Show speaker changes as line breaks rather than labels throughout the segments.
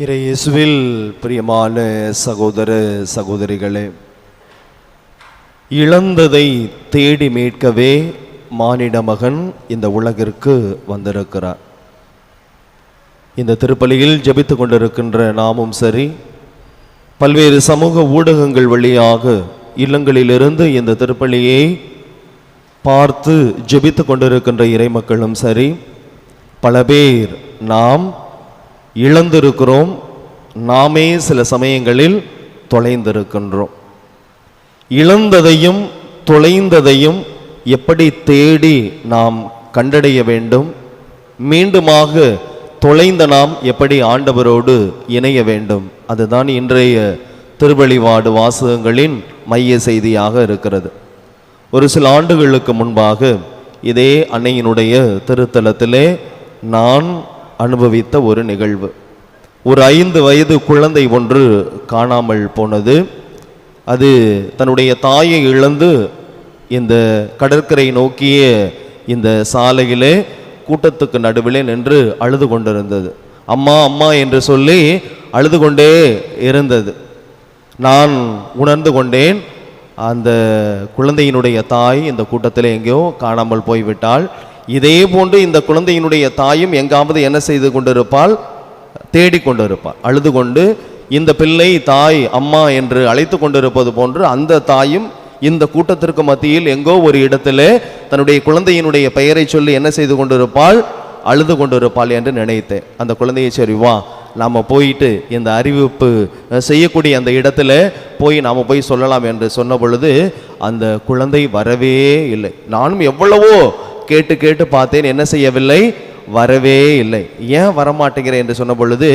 இறையேசுவில் பிரியமான சகோதர சகோதரிகளே இழந்ததை தேடி மீட்கவே மானிட மகன் இந்த உலகிற்கு வந்திருக்கிறார். இந்த திருப்பலியில் ஜபித்து கொண்டிருக்கின்ற நாமும் சரி பல்வேறு சமூக ஊடகங்கள் வழியாக இல்லங்களிலிருந்து இந்த திருப்பலியை பார்த்து ஜெபித்து கொண்டிருக்கின்ற இறைமக்களும் சரி பல பேர் நாம் இழந்திருக்கிறோம். நாமே சில சமயங்களில் தொலைந்திருக்கின்றோம். இழந்ததையும் தொலைந்ததையும் எப்படி தேடி நாம் கண்டடைய வேண்டும்? மீண்டுமாக தொலைந்த நாம் எப்படி ஆண்டவரோடு இணைய வேண்டும்? அதுதான் இன்றைய திருவழிவாடு வாசகங்களின் மைய செய்தியாக இருக்கிறது. ஒரு சில ஆண்டுகளுக்கு முன்பாக இதே அன்னையினுடைய திருத்தலத்திலே நான் அனுபவித்த ஒரு நிகழ்வு. ஒரு ஐந்து வயது குழந்தை ஒன்று காணாமல் போனது. அது தன்னுடைய தாயை இழந்து இந்த கடற்கரை நோக்கிய இந்த சாலையிலே கூட்டத்துக்கு நடுவிலே நின்று அழுது கொண்டிருந்தது. அம்மா அம்மா என்று சொல்லி அழுது கொண்டே இருந்தது. நான் உணர்ந்து கொண்டேன் அந்த குழந்தையினுடைய தாய் இந்த கூட்டத்தில் எங்கேயோ காணாமல் போய்விட்டாள். இதே போன்று இந்த குழந்தையினுடைய தாயும் எங்காவது என்ன செய்து கொண்டிருப்பாள்? தேடிக்கொண்டிருப்பாள் அழுது கொண்டு இந்த பிள்ளை தாய் அம்மா என்று அழைத்து கொண்டிருப்பது போன்று அந்த தாயும் இந்த கூட்டத்திற்கு மத்தியில் எங்கோ ஒரு இடத்திலே தன்னுடைய குழந்தையினுடைய பெயரை சொல்லி என்ன செய்து கொண்டிருப்பாள்? அழுது கொண்டிருப்பாள் என்று நினைத்தேன். அந்த குழந்தையை சரி வா நாம் போயிட்டு இந்த அறிவிப்பு செய்யக்கூடிய அந்த இடத்துல போய் நாம் போய் சொல்லலாம் என்று சொன்ன பொழுது அந்த குழந்தை வரவே இல்லை. நானும் எவ்வளவோ கேட்டு கேட்டு பார்த்தேன் என்ன செய்யவில்லை? வரவே இல்லை. ஏன் வரமாட்டேங்கிறேன் என்று சொன்ன பொழுது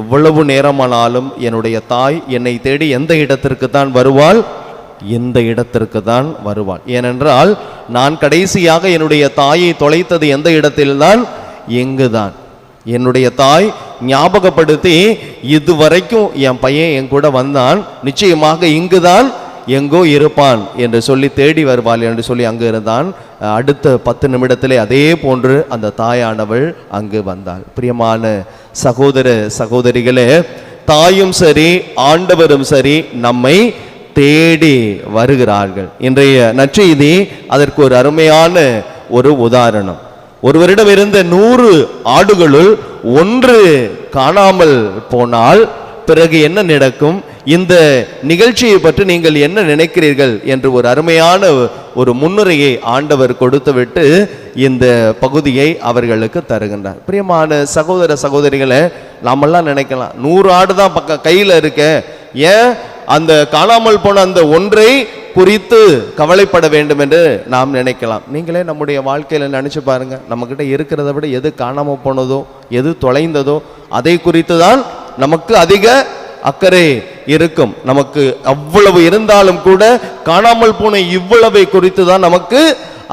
எவ்வளவு நேரமானாலும் என்னுடைய தாய் என்னை தேடி எந்த இடத்திற்கு தான் வருவாள்? இந்த இடத்திற்கு தான் வருவாள். ஏனென்றால் நான் கடைசியாக என்னுடைய தாயை தொலைத்தது எந்த இடத்தில்தான்? எங்குதான் என்னுடைய தாய் ஞாபகப்படுத்தி இதுவரைக்கும் என் பையன் என் கூட வந்தான். நிச்சயமாக இங்குதான். எங்கோ இருப்பான் என்று சொல்லி தேடி வருவாள் என்று சொல்லி அங்கு இருந்தான். அடுத்த பத்து நிமிடத்திலே அதே போன்று அந்த தாயானவள் அங்கு வந்தாள். பிரியமான சகோதர சகோதரிகளே தாயும் சரி ஆண்டவரும் சரி நம்மை தேடி வருகிறார்கள். இன்றைய நற்செய்தி அதற்கு ஒரு அருமையான ஒரு உதாரணம். ஒருவரிடம் இருந்த நூறு ஆடுகளுள் ஒன்று காணாமல் போனால் பிறகு என்ன நடக்கும்? இந்த நிகழ்ச்சியை பற்றி நீங்கள் என்ன நினைக்கிறீர்கள்? என்று ஒரு அருமையான ஒரு முன்னுரையை ஆண்டவர் கொடுத்துவிட்டு இந்த பகுதியை அவர்களுக்கு தருகின்றார். பிரியமான சகோதர சகோதரிகளை நாமெல்லாம் நினைக்கலாம் நூறு ஆடு தான் பக்க கையில் இருக்க. ஏன்? அந்த காணாமல் போன அந்த ஒன்றை குறித்து கவலைப்பட வேண்டும் என்று நாம் நினைக்கலாம். நீங்களே நம்முடைய வாழ்க்கையில் நினச்சி பாருங்கள் நம்மக்கிட்ட இருக்கிறத விட எது காணாமல் போனதோ எது தொலைந்ததோ அதை குறித்து தான் நமக்கு அதிக அக்கறை இருக்கும். நமக்கு அவ்வளவு இருந்தாலும் கூட காணாமல் போன இவ்வளவை குறித்து தான் நமக்கு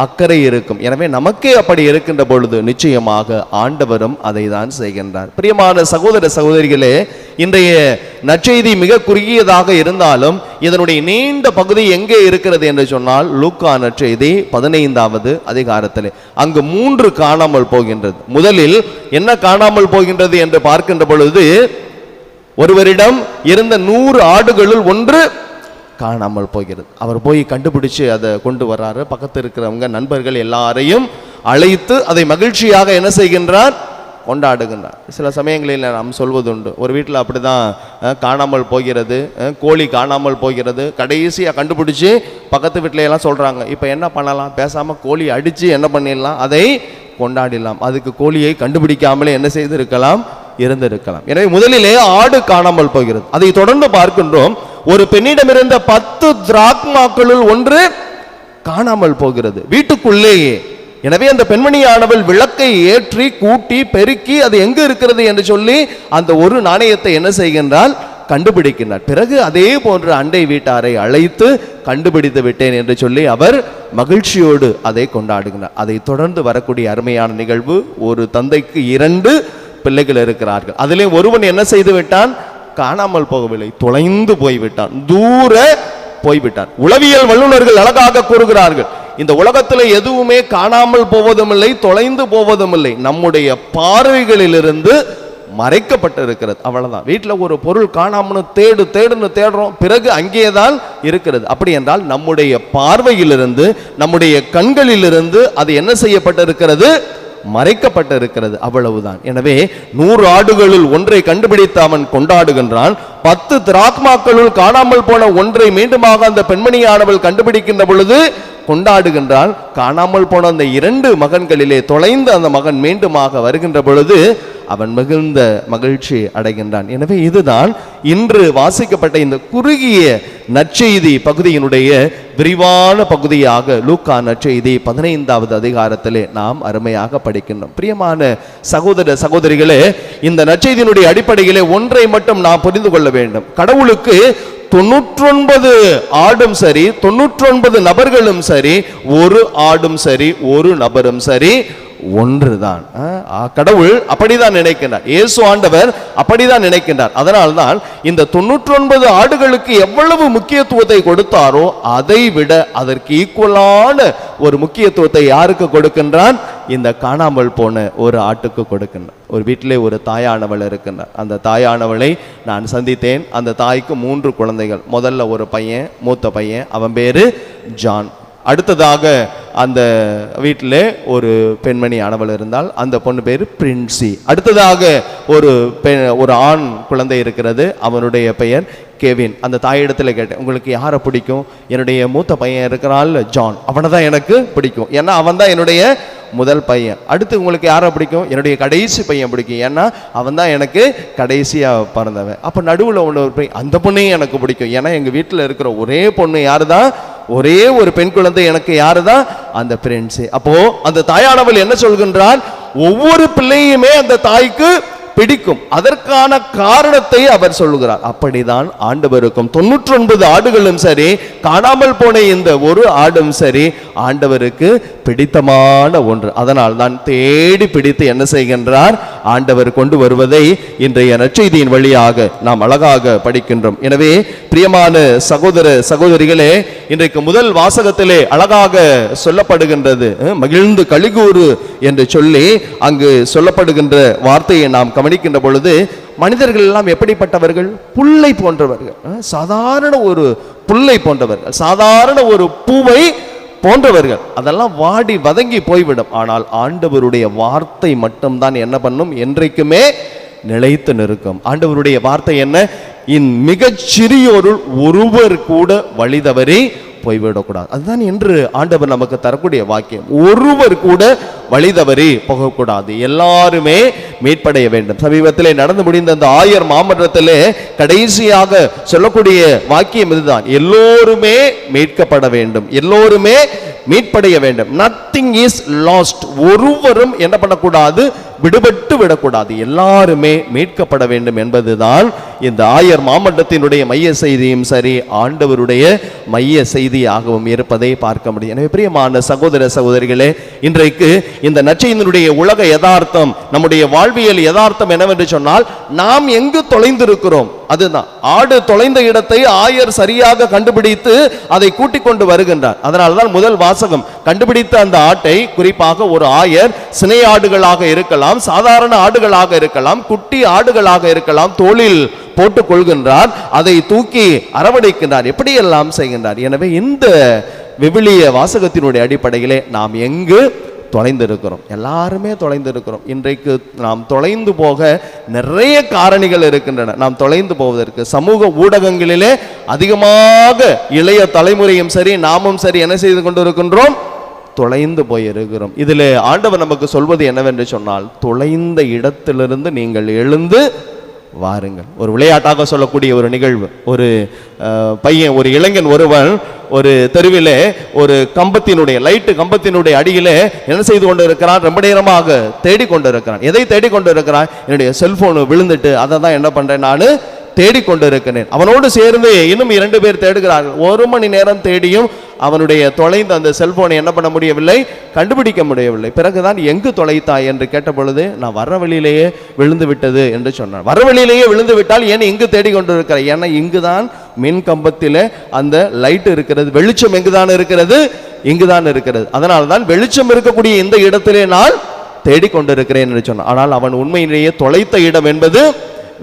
அக்கறை இருக்கும். எனவே நமக்கே அப்படி இருக்கின்ற பொழுது நிச்சயமாக ஆண்டவரும் அதை தான் செய்கின்றார். பிரியமான சகோதர சகோதரிகளே இன்றைய நற்செய்தி மிக குறுகியதாக இருந்தாலும் இதனுடைய நீண்ட பகுதி எங்கே இருக்கிறது என்று சொன்னால் லூக்கா நற்செய்தி பதினைந்தாவது அதிகாரத்தில். அங்கு மூன்று காணாமல் போகின்றது. முதலில் என்ன காணாமல் போகின்றது என்று பார்க்கின்ற பொழுது ஒருவரிடம் இருந்த நூறு ஆடுகளுள் ஒன்று காணாமல் போகிறது. அவர் போய் கண்டுபிடிச்சு அதை கொண்டு வர்றாரு. பக்கத்தில் இருக்கிறவங்க நண்பர்கள் எல்லாரையும் அழைத்து அதை மகிழ்ச்சியாக என்ன செய்கின்றார்? கொண்டாடுகின்றார். சில சமயங்களில் நாம் சொல்வதுண்டு. ஒரு வீட்டில் அப்படிதான் தான் காணாமல் போகிறது கோழி காணாமல் போகிறது. கடைசியாக கண்டுபிடிச்சி பக்கத்து வீட்டில எல்லாம் இப்போ என்ன பண்ணலாம்? பேசாமல் கோழி அடித்து என்ன பண்ணிடலாம்? அதை கொண்டாடிடலாம். அதுக்கு கோழியை கண்டுபிடிக்காமலே என்ன செய்திருக்கலாம்? இருந்திருக்கலாம். எனவே முதலிலே ஆடு காணாமல் போகிறது. அதை தொடர்ந்து பார்க்கின்றோம். ஒரு பெண்ணிடம் இருந்த பத்து திராக்மாக்களுள் ஒன்று காணாமல் போகிறது. வீட்டுக்குள்ளேயே. எனவே அந்த பெண்மணியானவள் விளக்கை ஏற்றி கூட்டி பெருக்கி அது எங்கு இருக்கிறது என்று சொல்லி அந்த ஒரு நாணயத்தை என்ன செய்கின்றால் கண்டுபிடிக்கின்றார் பிறகு அதே போன்று அண்டை வீட்டாரை அழைத்து கண்டுபிடித்து விட்டேன் என்று சொல்லி அவர் மகிழ்ச்சியோடு அதை கொண்டாடுகிறார் அதை தொடர்ந்து வரக்கூடிய அருமையான நிகழ்வு ஒரு தந்தைக்கு இரண்டு பிள்ளைகள் இருக்கிறார்கள். அதிலே ஒருவன் என்ன செய்து விட்டான் காணாமல் போகவில்லை. தொலைந்து போய்விட்டான். தூர போய்விட்டான். உளவியல் வல்லுநர்கள் அழகாக கூறுகிறார்கள். இந்த உலகத்தில் எதுவுமே காணாமல் போவதும் இல்லை தொலைந்து போவதும் இல்லை நம்முடைய பார்வைகளிலிருந்து மறைக்கப்பட்டு இருக்கிறது அவ்வளவுதான். வீட்டில் ஒரு பொருள் காணாமனு தேடு தேடுன்னு தேடுறோம். பிறகு அங்கே தான் இருக்கிறது. அப்படி என்றால் நம்முடைய பார்வையிலிருந்து நம்முடைய கண்களிலிருந்து அது என்ன செய்யப்பட்டிருக்கிறது? மறைக்கப்பட்டிருக்கிறது அவ்வளவுதான். எனவே நூறு ஆடுகளுள் ஒன்றை கண்டுபிடித்து அவன் கொண்டாடுகின்றான். பத்து திராத்மாக்களுள் காணாமல் போன ஒன்றை மீண்டுமாக அந்த பெண்மணியானவள் கண்டுபிடிக்கின்ற பொழுது கொண்டாடுகின்றாள் காணாமல் போன அந்த இரண்டு மகன்களிலே தொலைந்த அந்த மகன் மீண்டுமாக வருகின்ற பொழுது அவன் மிகுந்த மகிழ்ச்சி அடைகின்றான். எனவே இதுதான் இன்று வாசிக்கப்பட்ட இந்த குறுகிய நற்செய்தி பகுதியினுடைய விரிவான பகுதியாக லூக்கா நற்செய்தி பதினைந்தாவது அதிகாரத்திலே நாம் அருமையாக படிக்கின்றோம். பிரியமான சகோதர சகோதரிகளே இந்த நற்செய்தியினுடைய அடிப்படையிலே ஒன்றை மட்டும் நாம் புரிந்து கொள்ள வேண்டும். கடவுளுக்கு தொண்ணூற்றொன்பது ஆடும் சரி தொண்ணூற்றொன்பது நபர்களும் சரி ஒரு ஆடும் சரி ஒரு நபரும் சரி. ஒன்று தான் கடவுள் அப்படிதான் நினைக்கின்றார். இயேசு ஆண்டவர் அப்படிதான் நினைக்கின்றார். அதனால்தான் இந்த தொண்ணூற்றொன்பது ஆடுகளுக்கு எவ்வளவு முக்கியத்துவத்தை கொடுத்தாரோ அதை விட அதற்கு ஈக்குவலான ஒரு முக்கியத்துவத்தை யாருக்கு கொடுக்கின்றான்? இந்த காணாமல் போன ஒரு ஆட்டுக்கு கொடுக்கின்றான். ஒரு வீட்டிலே ஒரு தாயானவள் இருக்கின்றார். அந்த தாயானவளை நான் சந்தித்தேன். அந்த தாய்க்கு மூன்று குழந்தைகள். முதல்ல ஒரு பையன் மூத்த பையன் அவன் பேரு ஜான். அடுத்ததாக அந்த வீட்டில் ஒரு பெண்மணி ஆனவள் இருந்தால் அந்த பொண்ணு பேர் பிரின்சி. அடுத்ததாக ஒரு பெண் ஒரு ஆண் குழந்தை இருக்கிறது அவனுடைய பெயர் கெவின். அந்த தாயிடத்தில் கேட்டேன் உங்களுக்கு யாரை பிடிக்கும்? என்னுடைய மூத்த பையன் இருக்கிறாள் ஜான். அவனை தான் எனக்கு பிடிக்கும். ஏன்னா அவன் தான் என்னுடைய முதல் பையன். அடுத்து உங்களுக்கு யாரை பிடிக்கும்? என்னுடைய கடைசி பையன் பிடிக்கும். ஏன்னா அவன் தான் எனக்கு கடைசியாக பிறந்தவன். அப்போ நடுவில் ஒன்று ஒரு பையன் அந்த பொண்ணையும் எனக்கு பிடிக்கும். ஏன்னா எங்கள் வீட்டில் இருக்கிற ஒரே பொண்ணு யாரு தான் ஒரே ஒரு பெண் குழந்தை எனக்கு யாரு தான் அந்த பிரின்ஸு அப்போ அந்த தாயானவள் என்ன சொல்கின்றான் ஒவ்வொரு பிள்ளையுமே அந்த தாய்க்கு பிடிக்கும். அதற்கான காரணத்தை அவர் சொல்லுகிறார். அப்படிதான் ஆண்டவருக்கும் தொண்ணூற்றி ஒன்பது ஆடுகளும் சரி காணாமல் போன இந்த ஒரு ஆடும் சரி ஆண்டவருக்கு பிடித்தமான ஒன்று. அதனால் தான் தேடி பிடித்து என்ன செய்கின்றார்? ஆண்டவர் கொண்டு வருவதை இன்றைய நற்செய்தியின் வழியாக நாம் அழகாக படிக்கின்றோம். எனவே பிரியமான சகோதர சகோதரிகளே இன்றைக்கு முதல் வாசகத்திலே அழகாக சொல்லப்படுகின்றது மகிழ்ந்து கழிகூறு என்று சொல்லி அங்கு சொல்லப்படுகின்ற வார்த்தையை நாம் படிக்கின்ற பொழுது மனிதர்கள் எல்லாம் எப்படிப்பட்டவர்கள்? புல்லை போன்றவர்கள். சாதாரண ஒரு புல்லை போன்றவர்கள். சாதாரண ஒரு பூவை போன்றவர்கள். அதெல்லாம் வாடி வதங்கி போய்விடும். ஆனால் ஆண்டவருடைய வார்த்தை மட்டும்தான் என்ன பண்ணும்? என்றைக்குமே நிலைத்து நிற்கும். ஆண்டவருடைய வார்த்தை என்ன? இன் மிகச் சிறியோருள் ஒருவர் கூட வழிதவறி போய்விடக்கூடாது. அதுதான் என்று ஆண்டவர் நமக்கு தரக்கூடிய வாக்கியம். ஒருவர் கூட வழிதவறி போகக்கூடாது. எல்லாருமே மீட்படைய வேண்டும். சமீபத்திலே நடந்து முடிந்த அந்த ஆயர் மாமன்றத்திலே கடைசியாக சொல்லக்கூடிய வாக்கியம் இதுதான். எல்லோருமே மீட்கப்பட வேண்டும். எல்லோருமே மீட்படைய வேண்டும். நத்திங் இஸ் லாஸ்ட் ஒருவரும் என்ன பண்ணக்கூடாது விடுபட்டு விடக்கூடாது. எல்லாருமே மீட்கப்பட வேண்டும் என்பதுதான் இந்த ஆயர் மாமண்டத்தினுடைய மைய செய்தியும் சரி ஆண்டவருடைய மைய செய்தியாகவும் இருப்பதை பார்க்க முடியும். எனவே பிரியமான சகோதர சகோதரிகளே இன்றைக்கு இந்த நச்சையினுடைய உலக யதார்த்தம் நம்முடைய வாழ்வியல் யதார்த்தம் என்னவென்று சொன்னால் நாம் எங்கு தொலைந்திருக்கிறோம்? அதுதான். ஆடு தொலைந்த இடத்தை ஆயர் சரியாக கண்டுபிடித்து அதை கூட்டிக் கொண்டு வருகின்றார். அதனால்தான் முதல் வாசகம் கண்டுபிடித்த அந்த ஆட்டை குறிப்பாக ஒரு ஆயர் சினை ஆடுகளாக இருக்கலாம் சாதாரண ஆடுகளாக இருக்கலாம் குட்டி ஆடுகளாக இருக்கலாம் தோளில் போட்டுக் கொள்கின்றார் அதை தூக்கி அரவணைக்கின்றார் எப்படியெல்லாம் செய்கின்றார்? எனவே இந்த விவிலிய வாசகத்தினுடைய அடிப்படையிலே நாம் எங்கு தொலைந்திருக்கிறோம்? எல்லாருமே தொலைந்திருக்கிறோம். இன்றைக்கு நாம் தொலைந்து போக நிறைய காரணிகள் இருக்கின்றன. நாம் தொலைந்து போவதற்கு சமூக ஊடகங்களிலே அதிகமாக இளைய தலைமுறையும் சரி நாமும் சரி என்ன செய்து கொண்டிருக்கின்றோம்? தொலைந்து போயிருக்கிறோம் இதில் ஆண்டவர் நமக்கு சொல்வது என்னவென்று சொன்னால் தொலைந்த இடத்திலிருந்து நீங்கள் எழுந்து வாருங்கள். ஒரு விளையாட்டாக சொல்லக்கூடிய ஒரு நிகழ்வு. ஒரு பையன் ஒரு இளைஞன் ஒருவன் ஒரு தெருவிலே ஒரு கம்பத்தினுடைய லைட்டு கம்பத்தினுடைய அடியிலே என்ன செய்து கொண்டு இருக்கிறான் ரொம்ப நேரமாக தேடிக்கொண்டு இருக்கிறான் எதை தேடிக்கொண்டு இருக்கிறான் என்னுடைய செல்போனு விழுந்துட்டு அதை தான் என்ன பண்ணுறேன் நான்? தேடிக்கொண்டு இருக்கிறேன் அவனோடு சேர்ந்து இன்னும் இரண்டு பேர் தேடுகிறார்கள். ஒரு மணி நேரம் தேடியும் அவனுடைய தொலைந்த அந்த செல்போனை என்ன பண்ண முடியவில்லை? கண்டுபிடிக்க முடியவில்லை. பிறகுதான் எங்கு தொலைத்தாய் என்று கேட்ட பொழுது நான் வர வழியிலேயே விழுந்து விட்டது என்று சொன்னான். வர வழியிலேயே விழுந்து விட்டால் ஏன் இங்கு தேடிக்கொண்டு இருக்கிறாய் ஏன்னா இங்குதான் மின் கம்பத்தில் அந்த லைட் இருக்கிறது வெளிச்சம் எங்குதான் இருக்கிறது? இங்குதான் இருக்கிறது. அதனால தான் வெளிச்சம் இருக்கக்கூடிய இந்த இடத்திலே நான் தேடிக்கொண்டிருக்கிறேன் என்று சொன்னான். ஆனால் அவன் உண்மையிலேயே தொலைத்த இடம் என்பது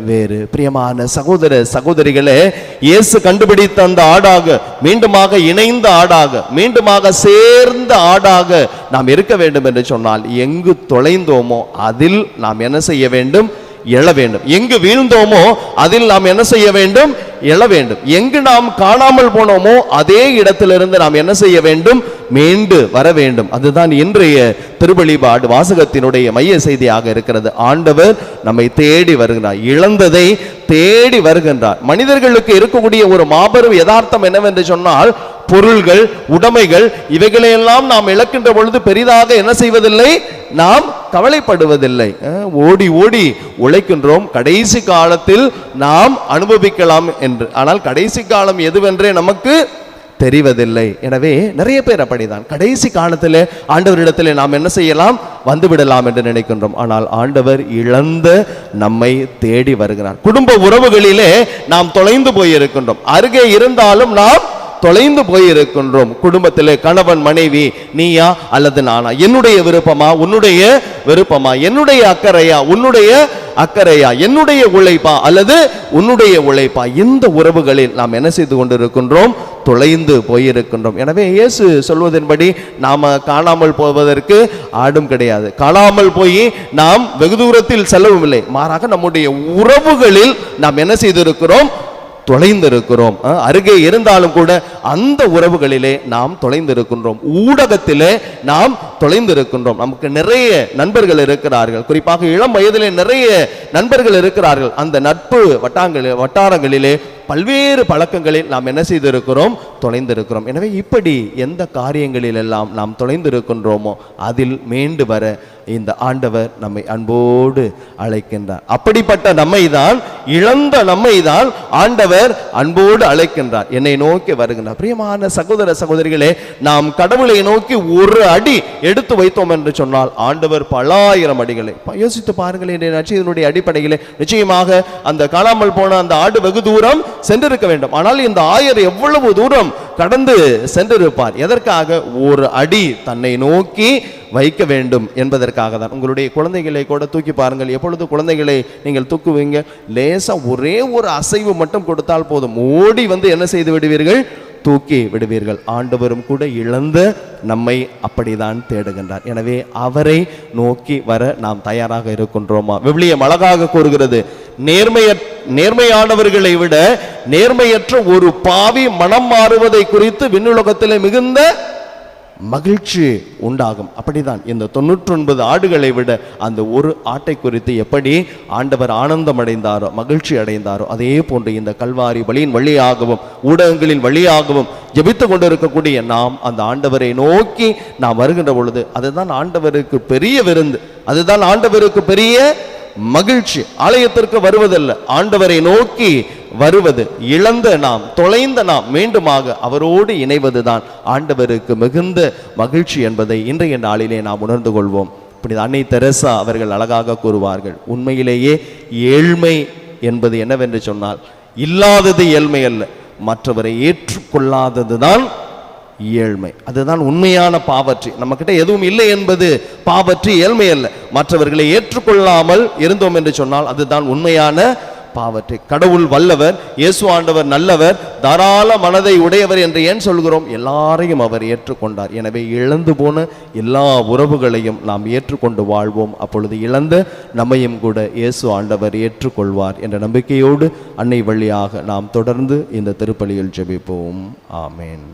வேறு. பிரியமான சகோதர சகோதரிகளே இயேசு கண்டுபிடித்த அந்த ஆடாக மீண்டுமாக இணைந்த ஆடாக மீண்டுமாக சேர்ந்த ஆடாக நாம் இருக்க வேண்டும் என்று சொன்னால் எங்கு தொலைந்தோமோ அதில் நாம் என்ன செய்ய வேண்டும்? எழ வேண்டும். எங்கு வீழ்ந்தோமோ அதில் நாம் என்ன செய்ய வேண்டும்? எழ வேண்டும். எங்கு நாம் காணாமல் போனோமோ அதே இடத்திலிருந்து நாம் என்ன செய்ய வேண்டும்? மீண்டு வர வேண்டும். அதுதான் இன்றைய திருவழிபாடு வாசகத்தினுடைய மைய செய்தியாக இருக்கிறது. ஆண்டவர் நம்மை தேடி வருகிறார். இழந்ததை தேடி வருகின்றார். மனிதர்களுக்கு இருக்கக்கூடிய ஒரு மாபெரும் யதார்த்தம் என்னவென்று சொன்னால் பொருள்கள் உடைமைகள் இவைகளையெல்லாம் நாம் இழக்கின்ற பொழுது பெரிதாக என்ன செய்வதில்லை? நாம் கவலைப்படுவதில்லை. ஓடி ஓடி உழைக்கின்றோம். கடைசி காலத்தில் நாம் அனுபவிக்கலாம் என்று. ஆனால் கடைசி காலம் எதுவென்றே நமக்கு தெரிவதில்லை. எனவே நிறைய பேர் அப்படிதான். கடைசி காலத்தில் ஆண்டவரிடத்தில் நாம் என்ன செய்யலாம்? வந்துவிடலாம் என்று நினைக்கின்றோம். ஆனால் ஆண்டவர் இழந்த நம்மை தேடி வருகிறார். குடும்ப உறவுகளிலே நாம் தொலைந்து போயிருக்கின்றோம். அருகே இருந்தாலும் நாம் தொலைந்து போயிருக்கின்றோம். குடும்பத்திலே கணவன் மனைவி நீயா அல்லது நானா? என்னுடைய விருப்பமா? உன்னுடைய விருப்பமா? என்னுடைய அக்கறையா? உன்னுடைய அக்கறையா? என்னுடைய உழைப்பா? அல்லது உன்னுடைய உழைப்பா? இந்த உறவுகளில் நாம் என்ன செய்து கொண்டிருக்கின்றோம்? தொலைந்து போயிருக்கின்றோம். எனவே இயேசு சொல்வதன்படி நாம் காணாமல் போவதற்கு ஆடும் கிடையாது. காணாமல் போய் நாம் வெகு தூரத்தில் செல்லவும் இல்லை. மாறாக நம்முடைய உறவுகளில் நாம் என்ன செய்திருக்கிறோம்? தொலைந்திருக்கிறோம். அருகே இருந்தாலும் கூட அந்த உறவுகளிலே நாம் தொலைந்திருக்கின்றோம். ஊடகத்திலே நாம் தொலைந்திருக்கின்றோம். நமக்கு நிறைய நண்பர்கள் இருக்கிறார்கள். குறிப்பாக இளம் வயதிலே நிறைய நண்பர்கள் இருக்கிறார்கள். அந்த நட்பு வட்டாங்களில் வட்டாரங்களிலே பல்வேறு பழக்கங்களில் நாம் என்ன செய்திருக்கிறோம்? தொலைந்திருக்கிறோம். எனவே இப்படி எந்த காரியங்களிலெல்லாம் நாம் தொலைந்திருக்கின்றோமோ அதில் மீண்டு வர இந்த ஆண்டவர் நம்மை அன்போடு அழைக்கின்றார். அப்படிப்பட்ட நம்மை தான் இழந்த நம்மை தான் ஆண்டவர் அன்போடு அழைக்கின்றார். என்னை நோக்கி வருகின்றார். பிரியமான சகோதர சகோதரிகளே நாம் கடவுளை நோக்கி ஒரு அடி எடுத்து வைத்தோம் என்று சொன்னால் ஆண்டவர் பலாயிரம் அடிகளை. யோசித்து பாருங்கள் என்ற நட்சத்தினுடைய அடிப்படையிலே நிச்சயமாக அந்த காணாமல் போன அந்த ஆடு வெகு தூரம் சென்றிருக்க வேண்டும். ஆனால் இந்த ஆயர் எவ்வளவு தூரம் கடந்து சென்றிருப்பார். எதற்காக? ஒரு அடி தன்னை நோக்கி வைக்க வேண்டும் என்பதற்காக தான். உங்களுடைய குழந்தைகளை கூட தூக்கி பாருங்கள். எப்பொழுது குழந்தைகளை நீங்கள் தூக்குவீங்க? லேசாக ஒரே ஒரு அசைவு மட்டும் கொடுத்தால் போதும். ஓடி வந்து என்ன செய்து விடுவீர்கள்? தூக்கி விடுவீர்கள். ஆண்டவரும் கூட இழந்து நம்மை அப்படிதான் தேடுகின்றார். எனவே அவரை நோக்கி வர நாம் தயாராக இருக்கின்றோமா? விவிலியம் அழகாக கூறுகிறது. நேர்மைய நேர்மையானவர்களை விட நேர்மையற்ற ஒரு பாவி மனம் மாறுவதை குறித்து விண்ணுலகத்திலே மிகுந்த மகிழ்ச்சி உண்டாகும். அப்படிதான் இந்த தொண்ணூற்றொன்பது ஆடுகளை விட அந்த ஒரு ஆட்டை குறித்து எப்படி ஆண்டவர் ஆனந்தம் அடைந்தாரோ மகிழ்ச்சி அடைந்தாரோ அதே போன்று இந்த கல்வாரி வழியின் வழியாகவும் ஊடகங்களின் வழியாகவும் ஜபித்து கொண்டிருக்கக்கூடிய நாம் அந்த ஆண்டவரை நோக்கி நாம் வருகின்ற பொழுது அதுதான் ஆண்டவருக்கு பெரிய விருந்து. அதுதான் ஆண்டவருக்கு பெரிய மகிழ்ச்சி. ஆலயத்திற்கு வருவதல்ல. ஆண்டவரை நோக்கி வருவது இழந்த நாம் தொலைந்த நாம் மீண்டுமாக அவரோடு இணைவதுதான் ஆண்டவருக்கு மிகுந்த மகிழ்ச்சி என்பதை இன்றைய நாளிலே நாம் உணர்ந்து கொள்வோம். இப்படி அன்னை தெரசா அவர்கள் அழகாக கூறுவார்கள் உண்மையிலேயே ஏழ்மை என்பது என்னவென்று சொன்னால் இல்லாதது ஏழ்மை அல்ல மற்றவரை ஏற்றுக்கொள்ளாததுதான் ஏழ்மை. அதுதான் உண்மையான பாவற்றி. நம்மக்கிட்ட எதுவும் இல்லை என்பது பாவற்றி ஏழ்மை அல்ல. மற்றவர்களை ஏற்றுக்கொள்ளாமல் இருந்தோம் என்று சொன்னால் அதுதான் உண்மையான பாவற்றை. கடவுள் வல்லவர் இயேசு ஆண்டவர் நல்லவர் தாராள மனதை உடையவர் என்று ஏன் சொல்கிறோம்? எல்லாரையும் அவர் ஏற்றுக்கொண்டார். எனவே இழந்து போன எல்லா உறவுகளையும் நாம் ஏற்றுக்கொண்டு வாழ்வோம். அப்பொழுது இழந்த நம்மையும் கூட இயேசு ஆண்டவர் ஏற்றுக்கொள்வார் என்ற நம்பிக்கையோடு அன்னை வழியாக நாம் தொடர்ந்து இந்த திருப்பலியில் ஜெபிப்போம். ஆமேன்.